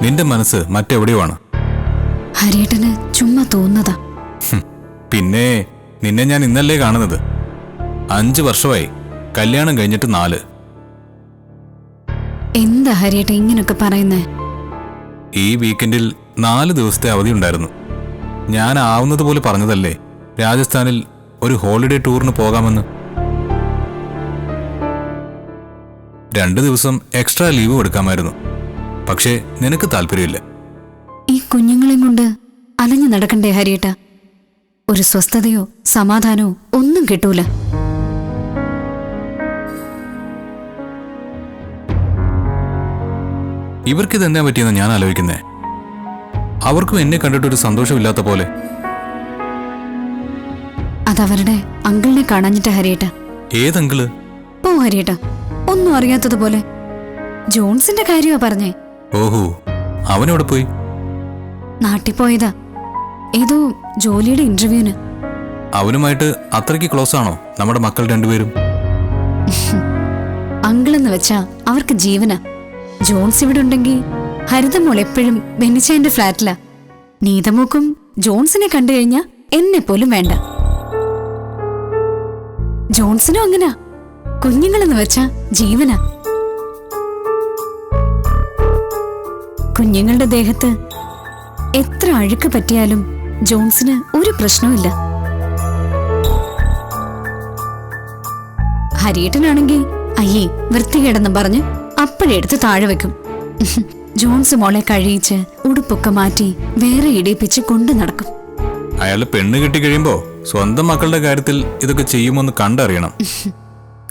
നിന്റെ മനസ്സ് മറ്റെവിടെയോ ആണ് ഹരിയേട്ടന് ചുമ്മാ തോന്നുന്നതാ. പിന്നെ നിന്നെ ഞാൻ ഇന്നല്ലേ കാണുന്നത്? അഞ്ച് വർഷമായി കല്യാണം കഴിഞ്ഞിട്ട് നാല്. എന്താ ഹരിയേട്ട ഇങ്ങനൊക്കെ പറയുന്നേ? ഈ വീക്കെൻഡിൽ നാല് ദിവസത്തെ അവധി ഉണ്ടായിരുന്നു. ഞാൻ ആവുന്നത് പോലെ പറഞ്ഞതല്ലേ രാജസ്ഥാനിൽ ഒരു ഹോളിഡേ ടൂറിന് പോകാമെന്ന്? രണ്ട് ദിവസം എക്സ്ട്രാ ലീവ് എടുക്കാമായിരുന്നു. പക്ഷേ നിനക്ക് താല്പര്യമില്ല. ഈ കുഞ്ഞുങ്ങളെയും കൊണ്ട് അലഞ്ഞു നടക്കണ്ടേ ഹരിയേട്ട? ഒരു സ്വസ്ഥതയോ സമാധാനമോ ഒന്നും കിട്ടൂല. ഇവർക്കിത് എന്താ പറ്റിയെന്ന് ഞാൻ ആലോചിക്കുന്നേ? അവർക്കും എന്നെ കണ്ടിട്ടൊരു സന്തോഷമില്ലാത്ത പോലെ. അതവരുടെ അങ്കിളിനെ കാണാഞ്ഞിട്ട ഹരിയേട്ട. ഏതങ്കിൾ? പോ ഹരിയേട്ട. ഒന്നും അറിയാത്തതുപോലെ. ജോൺസിന്റെ കാര്യമാ പറഞ്ഞേ. ഓഹോ അവനോട് പോയി? നാട്ടിൽ പോയതാ. ഏതോ ജോലിയുടെ ഇന്റർവ്യൂവിന്. അവനുമായിട്ട് അത്രയ്ക്ക് ക്ലോസ് ആണോ? നമ്മുടെ മക്കൾ രണ്ടുപേരും? അങ്കിളെന്ന് വെച്ചാ അവർക്ക് ജീവന. ജോൺസ് ഇവിടെ ഉണ്ടെങ്കിൽ ഹരിതമോൾ എപ്പോഴും ബെന്നിച്ചേന്റെ ഫ്ലാറ്റിലാ. നീതമൂക്കും ജോൺസിനെ കണ്ടു കഴിഞ്ഞാ എന്നെ പോലും വേണ്ട. ജോൺസിനും അങ്ങനാ. കുഞ്ഞുങ്ങളെന്ന് വെച്ചാ ജീവന. കുഞ്ഞുങ്ങളുടെ ദേഹത്ത് എത്ര അഴുക്ക് പറ്റിയാലും ജോൺസിന് ഒരു പ്രശ്നവുമില്ല. ഹരിയേട്ടനാണെങ്കിൽ അയ്യേ വൃത്തികേടെന്നും പറഞ്ഞ് അപ്പോഴെടുത്ത് താഴെ വെക്കും. ജോൺസ് മോളെ കഴിയിച്ച് ഉടുപ്പൊക്കെ മാറ്റി വേറെ ഇടിപ്പിച്ച് കൊണ്ടു നടക്കും. അയാൾ പെണ്ണ് കിട്ടി കിട്ടിക്കഴിയുമ്പോ സ്വന്തം മക്കളുടെ കാര്യത്തിൽ ഇതൊക്കെ ചെയ്യുമെന്ന് കണ്ടറിയണം.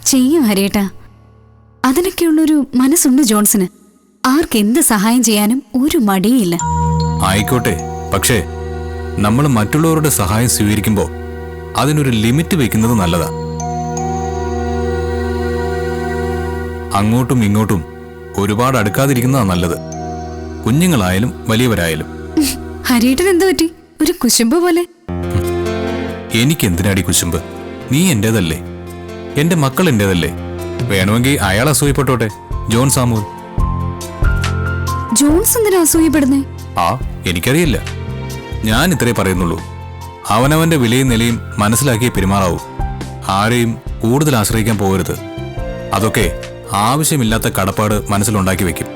ചെയ്യും ഹരിയേട്ടാ. അതിനൊക്കെയുള്ളൊരു മനസ്സുണ്ട് ജോൺസിന്. ആർക്കെന്ത് സഹായം ചെയ്യാനും ഒരു മടിയില്ല ആയിക്കോട്ടെ പക്ഷേ നമ്മൾ മറ്റുള്ളവരുടെ സഹായം സ്വീകരിക്കുമ്പോൾ അതിനൊരു ലിമിറ്റ് വെക്കുന്നത് നല്ലതാ. അങ്ങോട്ടും ഇങ്ങോട്ടും ഒരുപാട് അടുക്കാതിരിക്കുന്നതാ നല്ലത്. കുഞ്ഞുങ്ങളായാലും വലിയവരായാലും. ഹരിയേട്ടൻ എന്ത് പറ്റി? ഒരു കുശുമ്പ് പോലെ. എനിക്ക് എന്തിനാടി കുശുമ്പ്? നീ എന്റേതല്ലേ? എന്റെ മക്കൾ എന്റേതല്ലേ? വേണമെങ്കിൽ അയാൾ അസൂയപ്പെട്ടോട്ടെ ജോൺ സാമുൽ ജോൺസ് എന്തിനാ അസൂയപ്പെടുന്നേ? ആ എനിക്കറിയില്ല. ഞാൻ ഇത്രേ പറയുന്നുള്ളൂ. അവനവന്റെ വിലയും നിലയും മനസ്സിലാക്കി പെരുമാറാവൂ. ആരെയും കൂടുതൽ ആശ്രയിക്കാൻ പോകരുത്. അതൊക്കെ ആവശ്യമില്ലാത്ത കടപ്പാട് മനസ്സിലുണ്ടാക്കി വെക്കും.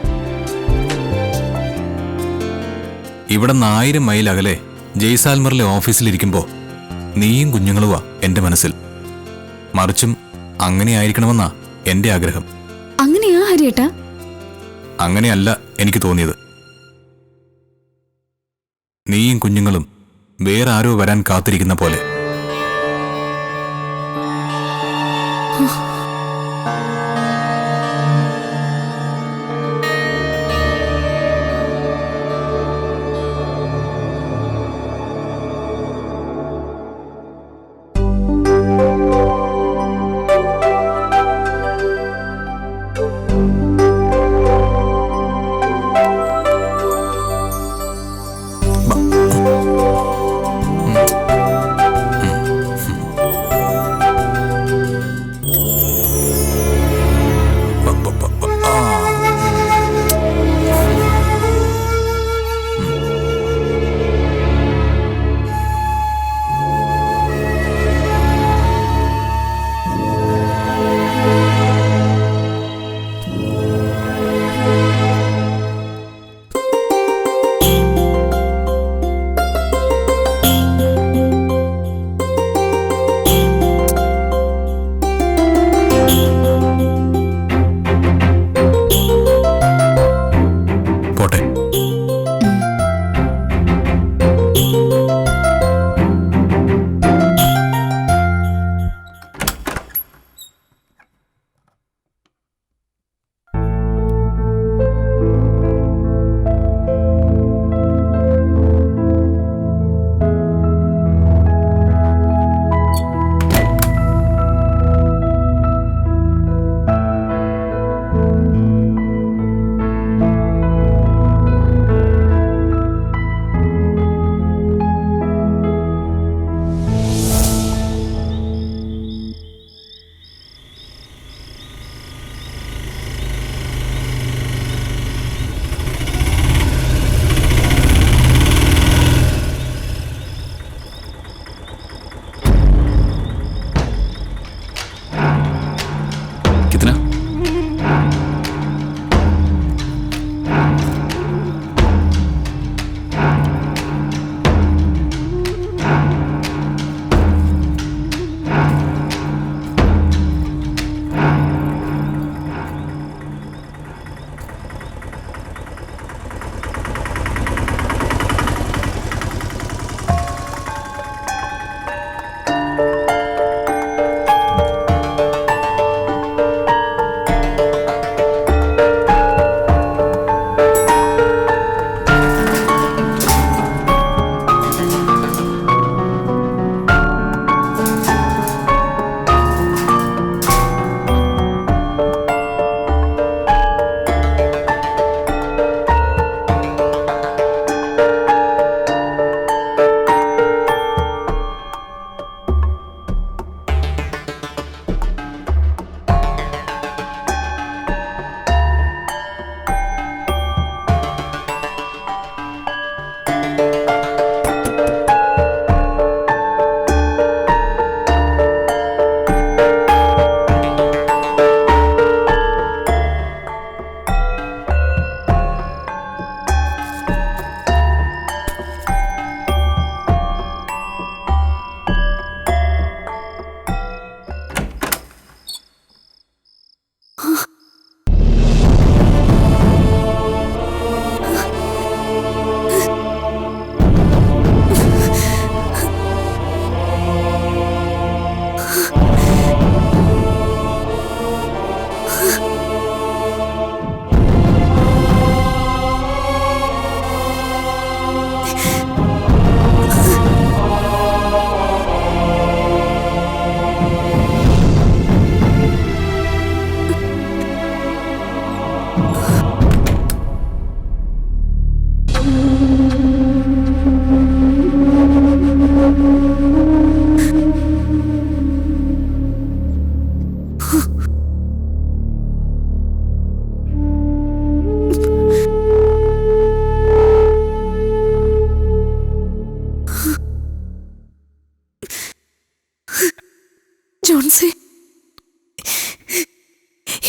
ഇവിടെ നിന്ന് ആയിരം മൈൽ അകലെ ജയ്സാൽമറിലെ ഓഫീസിലിരിക്കുമ്പോ നീയും കുഞ്ഞുങ്ങളുവാ എന്റെ മനസ്സിൽ. മറിച്ചും അങ്ങനെയായിരിക്കണമെന്നാ എന്റെ ആഗ്രഹം. അങ്ങനെയാ ഹരിയേട്ടാ. അങ്ങനെയല്ല എനിക്ക് തോന്നിയത്. നീയും കുഞ്ഞുങ്ങളും വേറെ ആരോ വരാൻ കാത്തിരിക്കുന്ന പോലെ.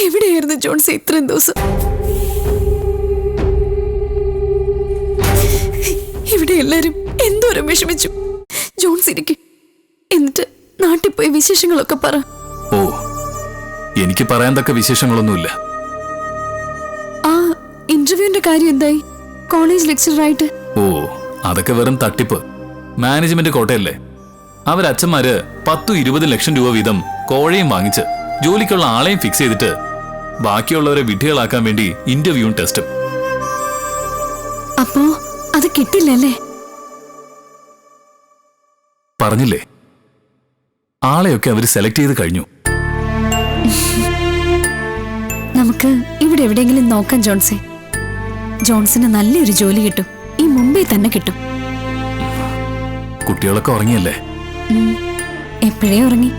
എവിടെയായിരുന്നു ജോൺസ് ഇത്രയും ദിവസം? ഇവിടെ എല്ലാരും എന്തോരം വിഷമിച്ചു. ജോൺസ് ഇരിക്കും. എന്നിട്ട് നാട്ടിൽ പോയി വിശേഷങ്ങളൊക്കെ പറ. ഓ എനിക്ക് പറയാൻ തക്ക വിശേഷങ്ങളൊന്നുമില്ല. ആ ഇന്റർവ്യൂവിന്റെ കാര്യം എന്തായി? കോളേജ് ലെക്ചറായിട്ട്. ഓ അതൊക്കെ വെറും തട്ടിപ്പ്. മാനേജ്മെന്റ് കോട്ടയല്ലേ? അവരച്ഛന്മാര് പത്തു ഇരുപത് ലക്ഷം രൂപ വീതം കോഴയും വാങ്ങിച്ച് ജോലിക്കുള്ള ആളെയും ഫിക്സ് ചെയ്തിട്ട് ബാക്കിയുള്ളവരെ വിഡ്ഢികളാക്കാൻ വേണ്ടി ഇന്റർവ്യൂവും ടെസ്റ്റും അപ്പോ അത് കിട്ടില്ലല്ലേ? പറഞ്ഞില്ലേ? ആളെയൊക്കെ അവർ സെലക്ട് ചെയ്ത് കഴിഞ്ഞു. നമുക്ക് ഇവിടെ എവിടെയെങ്കിലും നോക്കാം ജോൺസെ. ജോൺസിന് നല്ലൊരു ജോലി കിട്ടും. ഈ മുംബൈ തന്നെ കിട്ടും. കുട്ടികളൊക്കെ ഉറങ്ങിയല്ലേ? എപ്പോഴേ ഉറങ്ങി?